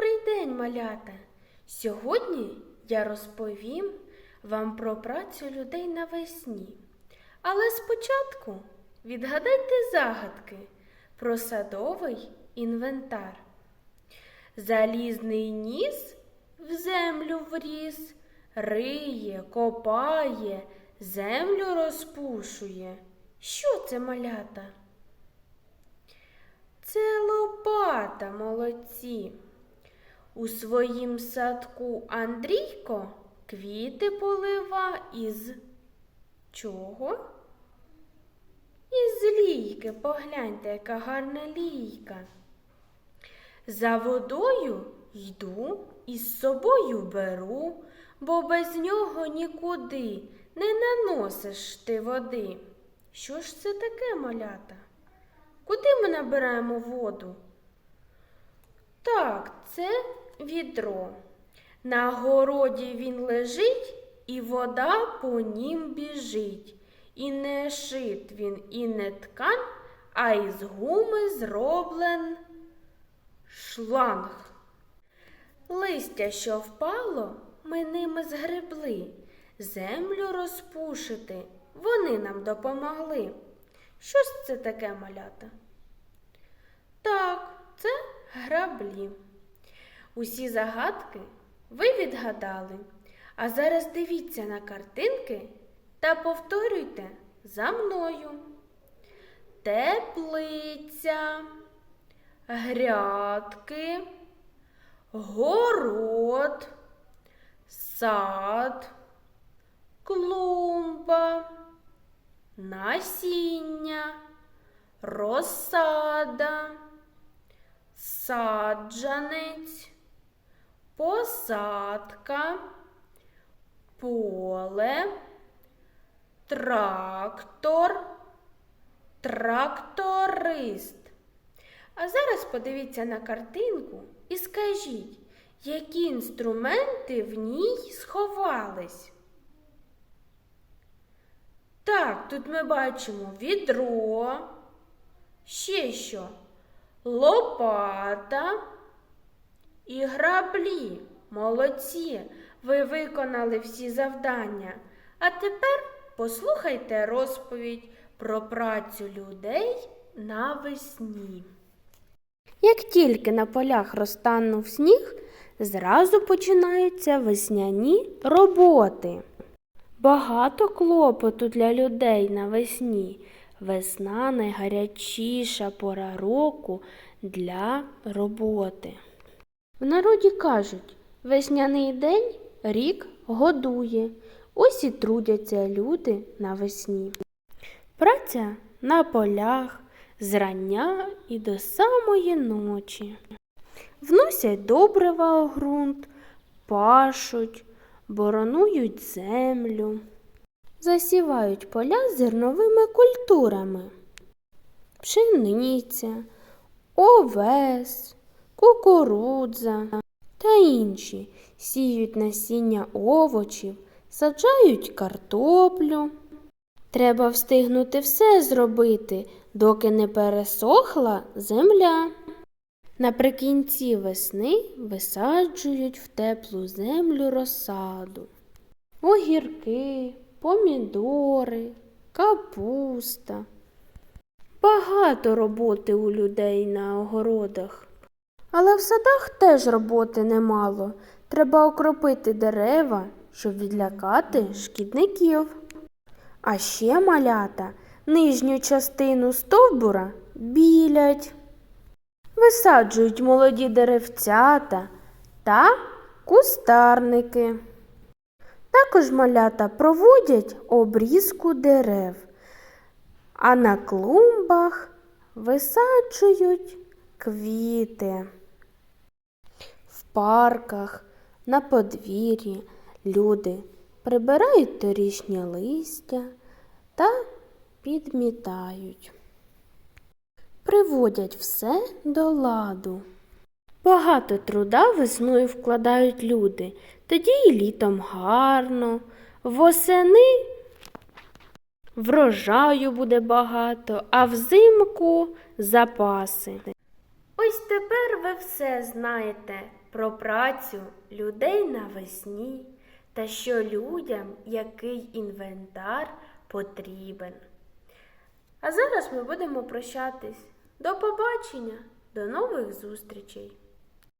Добрий день, малята! Сьогодні я розповім вам про працю людей навесні. Але спочатку відгадайте загадки про садовий інвентар. Залізний ніс в землю вріс, риє, копає, землю розпушує. Що це малята? Це лопата, молодці. У своїм садку Андрійко квіти полива із чого? Із лійки. Погляньте, яка гарна лійка. За водою йду і з собою беру, бо без нього нікуди не наносиш ти води. Що ж це таке, малята? Куди ми набираємо воду? Так, це відро. На городі він лежить, і вода по нім біжить. І не шит він, і не ткань, а із гуми зроблен шланг. Листя, що впало, ми ними згребли. Землю розпушити вони нам допомогли. Що ж це таке малята? Так, це граблі. Усі загадки ви відгадали. А зараз дивіться на картинки та повторюйте за мною. Теплиця, грядки, город, сад, клумба, насіння, розсада, саджанець, посадка, поле, трактор, тракторист. А зараз подивіться на картинку і скажіть, які інструменти в ній сховались. Так, тут ми бачимо відро, ще що? Лопата і граблі. Молодці! Ви виконали всі завдання. А тепер послухайте розповідь про працю людей навесні. Як тільки на полях розтанув сніг, зразу починаються весняні роботи. Багато клопоту для людей навесні. Весна найгарячіша пора року для роботи. В народі кажуть, весняний день рік годує. Ось і трудяться люди навесні. Праця на полях зрання і до самої ночі. Вносять добрива у ґрунт, пашуть, боронують землю, засівають поля зерновими культурами, пшениця, овес, кукурудза та інші сіють насіння овочів, саджають картоплю. Треба встигнути все зробити, доки не пересохла земля. Наприкінці весни висаджують в теплу землю розсаду. Огірки, помідори, капуста. Багато роботи у людей на огородах. Але в садах теж роботи немало. Треба окропити дерева, щоб відлякати шкідників. А ще малята нижню частину стовбура білять. Висаджують молоді деревцята та кустарники. Також малята проводять обрізку дерев, а на клумбах висаджують квіти. Парках, на подвір'ї люди прибирають торішнє листя та підмітають. Приводять все до ладу. Багато труда весною вкладають люди, тоді і літом гарно, восени врожаю буде багато, а взимку запаси. Ось тепер ви все знаєте про працю людей навесні та що людям який інвентар потрібен. А зараз ми будемо прощатись. До побачення, до нових зустрічей!